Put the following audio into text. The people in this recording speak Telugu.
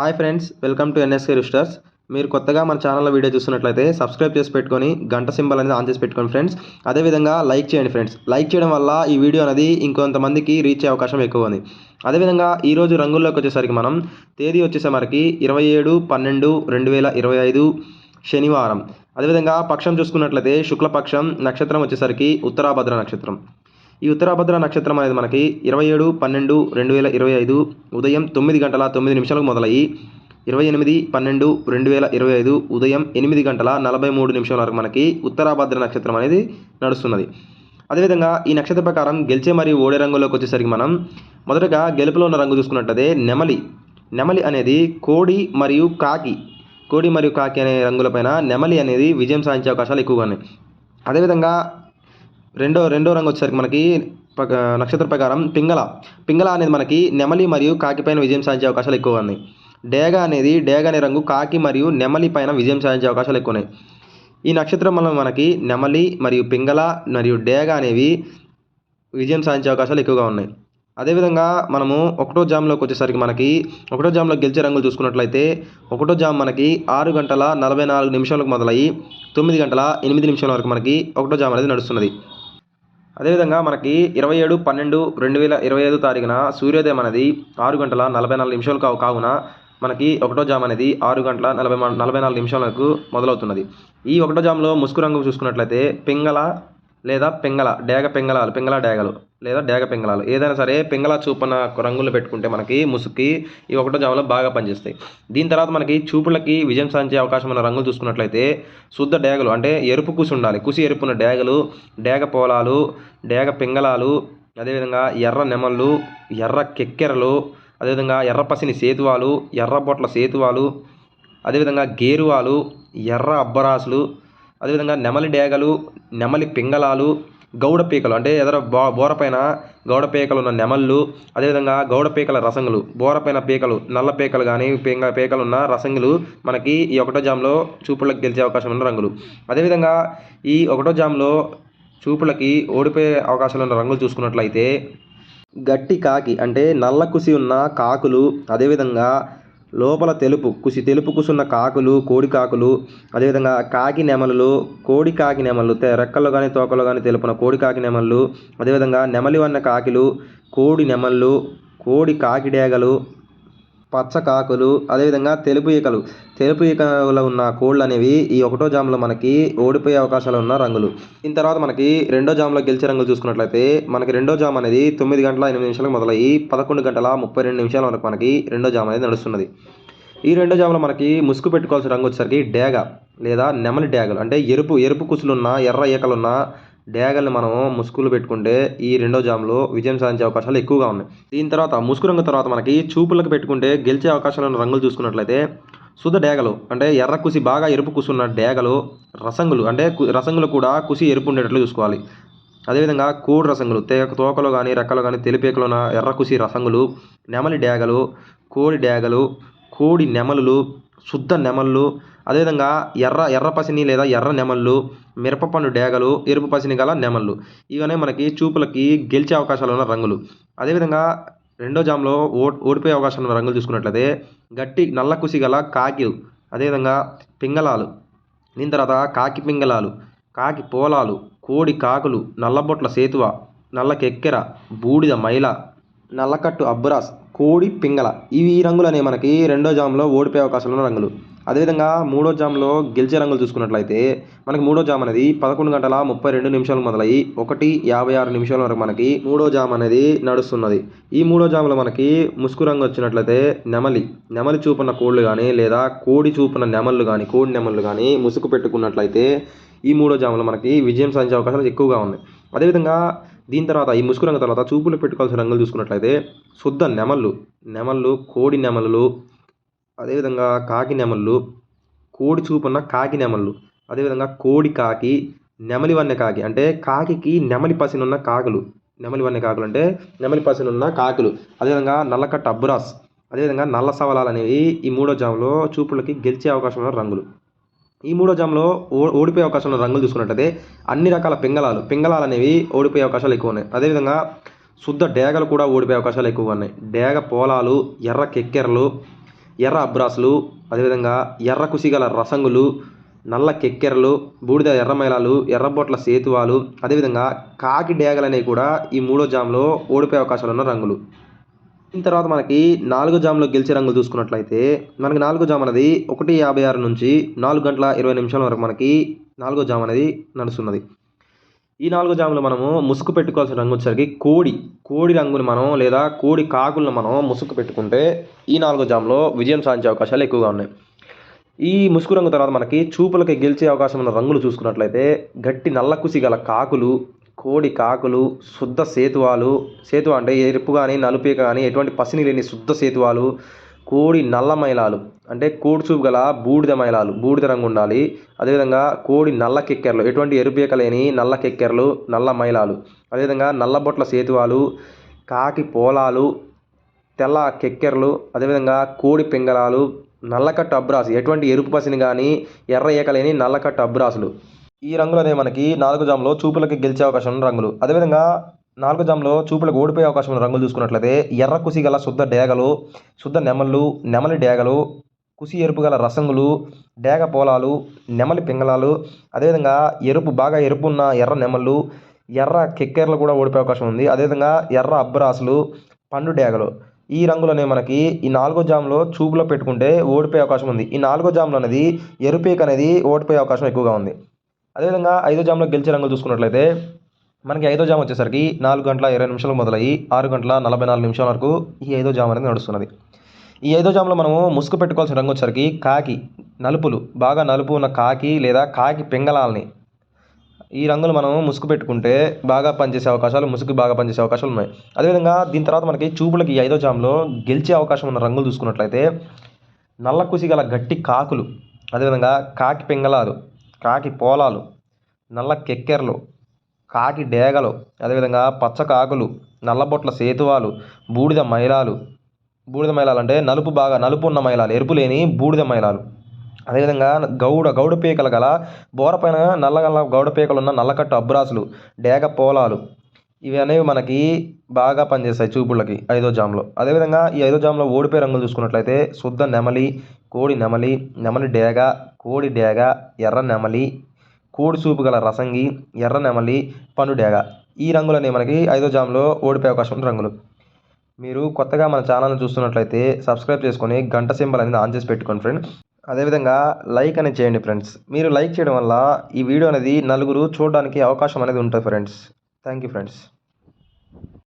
Hi friends welcome to NSK రిస్టర్స్. మీరు కొత్తగా మన ఛానల్లో వీడియో చూస్తున్నట్లయితే సబ్స్క్రైబ్ చేసి పెట్టుకొని గంట సింబల్ అనేది ఆన్ చేసి పెట్టుకోండి ఫ్రెండ్స్. అదేవిధంగా లైక్ చేయండి ఫ్రెండ్స్. లైక్ చేయడం వల్ల ఈ వీడియో అనేది ఇంకొంతమందికి రీచ్ అయ్యే అవకాశం ఎక్కువ ఉంది. అదేవిధంగా ఈరోజు రంగుల్లోకి వచ్చేసరికి మనం తేదీ వచ్చేసే ఇరవై ఏడు పన్నెండు రెండు వేల ఇరవై ఐదు శనివారం. అదేవిధంగా పక్షం చూసుకున్నట్లయితే శుక్లపక్షం నక్షత్రం వచ్చేసరికి ఉత్తరాభద్ర నక్షత్రం. ఈ ఉత్తరాభద్ర నక్షత్రం అనేది మనకి ఇరవై ఏడు పన్నెండు రెండు వేల ఇరవై ఐదు ఉదయం తొమ్మిది గంటల తొమ్మిది నిమిషాలకు మొదలయ్యి ఇరవై ఎనిమిది పన్నెండు రెండు వేల ఇరవై ఐదు ఉదయం ఎనిమిది గంటల నలభై మూడు నిమిషాల వరకు మనకి ఉత్తరాభద్ర నక్షత్రం అనేది నడుస్తున్నది. అదేవిధంగా ఈ నక్షత్ర ప్రకారం గెలిచే మరియు ఓడే రంగులోకి వచ్చేసరికి మనం మొదటగా గెలుపులో ఉన్న రంగు చూసుకున్నట్టయితే నెమలి. నెమలి అనేది కోడి మరియు కాకి. కోడి మరియు కాకి అనే రంగులపైన నెమలి అనేది విజయం సాధించే అవకాశాలు ఎక్కువగా ఉన్నాయి. అదేవిధంగా రెండో రెండో రంగు వచ్చేసరికి మనకి నక్షత్ర ప్రకారం పింగళ. పింగళ అనేది మనకి నెమలి మరియు కాకి పైన విజయం సాధించే అవకాశాలు ఎక్కువగా ఉన్నాయి. డేగ అనేది డేగ అనే రంగు కాకి మరియు నెమలి పైన విజయం సాధించే అవకాశాలు ఎక్కువ ఉన్నాయి. ఈ నక్షత్రం వల్ల మనకి నెమలి మరియు పింగళ మరియు డేగ అనేవి విజయం సాధించే అవకాశాలు ఎక్కువగా ఉన్నాయి. అదేవిధంగా మనము ఒకటో జామ్లోకి వచ్చేసరికి మనకి ఒకటో జామ్లో గెలిచే రంగులు చూసుకున్నట్లయితే ఒకటో జామ్ మనకి ఆరు గంటల నలభై నాలుగు నిమిషాలకు మొదలయ్యి తొమ్మిది గంటల ఎనిమిది నిమిషాల వరకు మనకి ఒకటో జామ్ అనేది నడుస్తున్నది. అదేవిధంగా మనకి ఇరవై ఏడు పన్నెండు రెండు వేల ఇరవై ఐదు తారీఖున సూర్యోదయం అనేది ఆరు గంటల నలభై నాలుగు నిమిషాలు కావు కావున మనకి ఒకటో జామ్ అనేది ఆరు గంటల నలభై నలభై నాలుగు నిమిషాలకు మొదలవుతున్నది. ఈ ఒకటో జామ్లో ముసుగు రంగు చూసుకున్నట్లయితే పింగళ లేదా పెంగళ డేగ పెంగళాలు పింగళ డేగలు లేదా డేగ పింగళాలు. ఏదైనా సరే పింగళ చూపన రంగులు పెట్టుకుంటే మనకి ముసుకి ఈ ఒకటో జాములో బాగా పనిచేస్తాయి. దీని తర్వాత మనకి చూపులకి విజయం సాధించే అవకాశం ఉన్న రంగులు చూసుకున్నట్లయితే శుద్ధ డేగలు అంటే ఎరుపు కుసి ఉండాలి. కుసి ఎరుపున్న డేగలు డేగ పోలాలు డేగ పింగళాలు అదేవిధంగా ఎర్ర నెమళ్ళు ఎర్ర కెక్కెరలు అదేవిధంగా ఎర్ర పసిని సేతువాలు ఎర్ర బొట్ల సేతువాలు అదేవిధంగా గేరువాలు ఎర్ర అబ్బరాసులు అదేవిధంగా నెమలి డేగలు నెమలి పింగళాలు గౌడ పీకలు అంటే ఎదర బో బోర పైన గౌడ పీకలు ఉన్న నెమళ్ళు అదేవిధంగా గౌడ పీకల రసంగులు బోర పైన పీకలు నల్ల పీకలు కానీ పీంగ పీకలు ఉన్న రసంగులు మనకి ఈ ఒకటో జామ్లో చూపులకు గెలిచే అవకాశం ఉన్న రంగులు. అదేవిధంగా ఈ ఒకటో జామ్లో చూపులకి ఓడిపోయే అవకాశాలు ఉన్న రంగులు చూసుకున్నట్లయితే గట్టి కాకి అంటే నల్ల కుసి ఉన్న కాకులు అదేవిధంగా లోపల తెలుపు కుసి తెలుపు కుసున్న కాకులు కోడి కాకులు అదేవిధంగా కాకి నెమలులు కోడి కాకి నెమలు తె- రెక్కల్లో కానీ తోకలో కానీ తెలుపున కోడి కాకి నెమళ్ళు అదేవిధంగా నెమలి వన్న కాకిలు కోడి నెమళ్ళు కోడి కాకి డేగలు పచ్చ కాకులు అదేవిధంగా తెలుపు ఈకలు. తెలుపు ఈకలు ఉన్న కోళ్ళు అనేవి ఈ ఒకటో జామ్లో మనకి ఓడిపోయే అవకాశాలు ఉన్న రంగులు. దీని తర్వాత మనకి రెండో జామ్లో గెలిచే రంగులు చూసుకున్నట్లయితే మనకి రెండో జామ్ అనేది తొమ్మిది గంటల ఎనిమిది నిమిషాలకు మొదలయ్యి పదకొండు గంటల ముప్పై రెండు నిమిషాల వరకు మనకి రెండో జామ్ అనేది నడుస్తున్నది. ఈ రెండో జామ్లో మనకి ముసుగు పెట్టుకోవాల్సిన రంగు వచ్చేసరికి డేగ లేదా నెమలి డేగలు. అంటే ఎరుపు ఎరుపు కుసులున్న ఎర్ర ఈకలున్న డయాగల్ని మనం ముసుగులు పెట్టుకుంటే ఈ రెండో జామ్లో విజయం సాధించే అవకాశాలు ఎక్కువగా ఉన్నాయి. దీని తర్వాత ముసుగు రంగు తర్వాత మనకి చూపులకు పెట్టుకుంటే గెలిచే అవకాశాలను రంగులు చూసుకున్నట్లయితే శుద్ధ డేగలు అంటే ఎర్ర కుసి బాగా ఎరుపు కుసున్న డేగలు రసంగులు అంటే రసంగులు కూడా కుసి ఎరుపు ఉండేటట్లు చూసుకోవాలి. అదేవిధంగా కోడి రసంగులు తే తోకలో కానీ రెక్కలో కానీ తెలిపేకలో ఉన్న ఎర్ర కుసి రసంగులు నెమలి డేగలు కోడి డేగలు కోడి నెమలులు శుద్ధ నెమళ్ళు అదేవిధంగా ఎర్ర ఎర్ర పసిని లేదా ఎర్ర నెమళ్ళు మిరపపండు డేగలు ఎరుపు పసిని గల నెమళ్ళు. ఇవన్నీ మనకి చూపులకి గెలిచే అవకాశాలు ఉన్న రంగులు. అదేవిధంగా రెండో జామ్లో ఓ ఓడిపోయే అవకాశాలు ఉన్న రంగులు చూసుకున్నట్లయితే గట్టి నల్ల కుసి గల కాకిలు అదేవిధంగా పింగళాలు. దీని తర్వాత కాకి పింగళాలు కాకి పోలాలు కోడి కాకులు నల్లబొట్ల సేతువ నల్ల కెక్కెర బూడిద మైల నల్లకట్టు అబ్బరాస్ కోడి పింగళ. ఇవి ఈ రంగులు అనేవి మనకి. రెండో జామ్లో ఓడిపోయే అవకాశం ఉన్న రంగులు. అదేవిధంగా మూడో జామ్లో గెలిచే రంగులు చూసుకున్నట్లయితే మనకి మూడో జామ్ అనేది పదకొండు గంటల ముప్పై రెండు నిమిషాలు మొదలయ్యి ఒకటి యాభై ఆరు నిమిషాల వరకు మనకి మూడో జామ్ అనేది నడుస్తున్నది. ఈ మూడో జామ్లో మనకి ముసుగు రంగు వచ్చినట్లయితే నెమలి. నెమలి చూపున్న కోళ్ళు కానీ లేదా కోడి చూపున నెమళ్ళు కానీ కోడి నెమళ్ళు కానీ ముసుగు పెట్టుకున్నట్లయితే ఈ మూడో జామ్లో మనకి విజయం సాధించే అవకాశాలు ఎక్కువగా ఉన్నాయి. అదేవిధంగా దీని తర్వాత ఈ ముసుగు రంగు తర్వాత చూపులు పెట్టుకోవాల్సిన రంగులు చూసుకున్నట్లయితే శుద్ధ నెమళ్ళు నెమళ్ళు కోడి నెమళ్ళు అదేవిధంగా కాకి నెమళ్ళు కోడి చూపున్న కాకి నెమళ్ళు అదేవిధంగా కోడి కాకి నెమలి వన్నె కాకి అంటే కాకికి నెమలి పసినున్న కాకులు నెమలి వన్నె కాకులు అంటే నెమలి పసినున్న కాకులు అదేవిధంగా నల్లకట్ట అబ్బురాస్ అదేవిధంగా నల్ల సవలాలు అనేవి ఈ మూడో జాములో చూపులకి గెలిచే అవకాశం ఉన్న రంగులు. ఈ మూడో జామ్లో ఓ ఓడిపోయే అవకాశం ఉన్న రంగులు చూసుకున్నట్టయితే అన్ని రకాల పింగళాలు పింగళాలు అనేవి ఓడిపోయే అవకాశాలు ఎక్కువ ఉన్నాయి అదేవిధంగా శుద్ధ డేగలు కూడా ఓడిపోయే అవకాశాలు ఎక్కువగా ఉన్నాయి డేగ పోలాలు ఎర్ర కెక్కెరలు ఎర్ర అబ్రాసులు అదేవిధంగా ఎర్ర కుసిగల రసంగులు నల్ల కెక్కెరలు బూడిద ఎర్ర మైలాలు ఎర్రబొట్ల సేతువాలు అదేవిధంగా కాకి డేగలు అనేవి కూడా ఈ మూడో జామ్లో ఓడిపోయే అవకాశాలు ఉన్న రంగులు. దీని తర్వాత మనకి నాలుగు జామ్లో గెలిచే రంగులు చూసుకున్నట్లయితే మనకి నాలుగో జామ్ అనేది ఒకటి యాభై ఆరు నుంచి నాలుగు గంటల ఇరవై నిమిషాల వరకు మనకి నాలుగో జామ్ అనేది నడుస్తున్నది. ఈ నాలుగో జాములు మనము ముసుగు పెట్టుకోవాల్సిన రంగు వచ్చేసరికి కోడి కోడి రంగుని మనం లేదా కోడి కాకులను మనం ముసుగు పెట్టుకుంటే ఈ నాలుగో జాములో విజయం సాధించే అవకాశాలు ఎక్కువగా ఉన్నాయి. ఈ ముసుగు రంగు తర్వాత మనకి చూపులకి గెలిచే అవకాశం ఉన్న రంగులు చూసుకున్నట్లయితే గట్టి నల్ల కుసి గల కాకులు కోడి కాకులు శుద్ధ సేతువాలు సేతువ అంటే ఎరుపు కానీ నలుపు కానీ ఎటువంటి పసిని లేని శుద్ధ సేతువాలు కోడి నల్ల మైలాలు. అంటే కోడి చూపు గల బూడిద మైలాలు బూడిద రంగు ఉండాలి. అదేవిధంగా కోడి నల్ల కెక్కెరలు ఎటువంటి ఎరుపేక లేని నల్ల కెక్కెరలు నల్ల మైలాలు. అదేవిధంగా నల్లబొట్ల సేతువాలు కాకి పోలాలు తెల్ల కెక్కెరలు అదేవిధంగా కోడి పింగళాలు నల్లకట్టు అబ్రాసు ఎటువంటి ఎరుపు పసిని కానీ ఎర్ర ఏకలేని నల్లకట్టు అబ్రాసులు ఈ రంగులు అనేవి మనకి నాలుగు జామ్లో చూపులకి గెలిచే అవకాశం ఉన్న రంగులు. అదేవిధంగా నాలుగు జామ్లో చూపులకు ఓడిపోయే అవకాశం ఉన్న రంగులు చూసుకున్నట్లయితే ఎర్ర కుసి గల శుద్ధ డేగలు శుద్ధ నెమళ్ళు నెమలి డేగలు కుసి ఎరుపు గల రసంగులు డేగ పోలాలు నెమలి పింగళాలు అదేవిధంగా ఎరుపు బాగా ఎరుపు ఉన్న ఎర్ర నెమళ్ళు ఎర్ర కెక్కెరలు కూడా ఓడిపోయే అవకాశం ఉంది. అదేవిధంగా ఎర్ర అబ్బరాసులు పండు డేగలు. ఈ రంగులు అనేవి మనకి ఈ నాలుగో జామ్లో చూపులో పెట్టుకుంటే ఓడిపోయే అవకాశం ఉంది. ఈ నాలుగో జాములు అనేది ఎరుపేక్ అనేది ఓడిపోయే అవకాశం ఎక్కువగా ఉంది. అదేవిధంగా ఐదో జామ్లో గెలిచే రంగులు చూసుకున్నట్లయితే మనకి ఐదో జామ్ వచ్చేసరికి నాలుగు గంటల ఇరవై నిమిషాలు మొదలయ్యి ఆరు గంటల నలభై నాలుగు నిమిషాల వరకు ఈ ఐదో జామ్ అనేది నడుస్తున్నది. ఈ ఐదో జామ్లో మనము ముసుగు పెట్టుకోవాల్సిన రంగు వచ్చేసరికి కాకి నలుపులు బాగా నలుపు ఉన్న కాకి లేదా కాకి పెంగళాలని ఈ రంగులు మనం ముసుగు పెట్టుకుంటే బాగా పనిచేసే అవకాశాలు ముసుగు బాగా పనిచేసే అవకాశాలు ఉన్నాయి. అదేవిధంగా దీని తర్వాత మనకి చూపులకి ఈ ఐదో జామ్లో గెలిచే అవకాశం ఉన్న రంగులు చూసుకున్నట్లయితే నల్ల కుసి గల గట్టి కాకులు అదేవిధంగా కాకి పెంగళాలు కాకి పోలాలు నల్ల కెక్కెరలు కాకి డేగలు అదేవిధంగా పచ్చ కాకులు నల్లబొట్ల సేతువాలు బూడిద మైలాలు. బూడిద మైలాలు అంటే నలుపు బాగా నలుపు ఉన్న మైలాలు ఎరుపు లేని బూడిద మైలాలు. అదేవిధంగా గౌడ గౌడ పీకలు గల బోరపైన నల్లగల్ల గౌడ పీకలు ఉన్న నల్లకట్టు అబ్రాసులు డేగ పోలాలు. ఇవి అనేవి మనకి బాగా పనిచేస్తాయి చూపులకి ఐదో జామ్లో. అదేవిధంగా ఈ ఐదో జామ్లో ఓడిపోయే రంగులు చూసుకున్నట్లయితే శుద్ధ నెమలి కోడి నెమలి నెమలి డేగ కోడి డేగ ఎర్ర నెమలి కోడి చూపు గల రసంగి ఎర్ర నెమలి పండుడేగ ఈ రంగులనే మనకి ఐదో జామ్లో ఓడిపోయే అవకాశం ఉంది రంగులు. మీరు కొత్తగా మన ఛానల్ని చూస్తున్నట్లయితే సబ్స్క్రైబ్ చేసుకొని గంట సింబల్ అనేది ఆన్ చేసి పెట్టుకోండి ఫ్రెండ్. అదేవిధంగా లైక్ అనేది చేయండి ఫ్రెండ్స్. మీరు లైక్ చేయడం వల్ల ఈ వీడియో అనేది నలుగురు చూడడానికి అవకాశం అనేది ఉంటుంది ఫ్రెండ్స్. Thank you friends.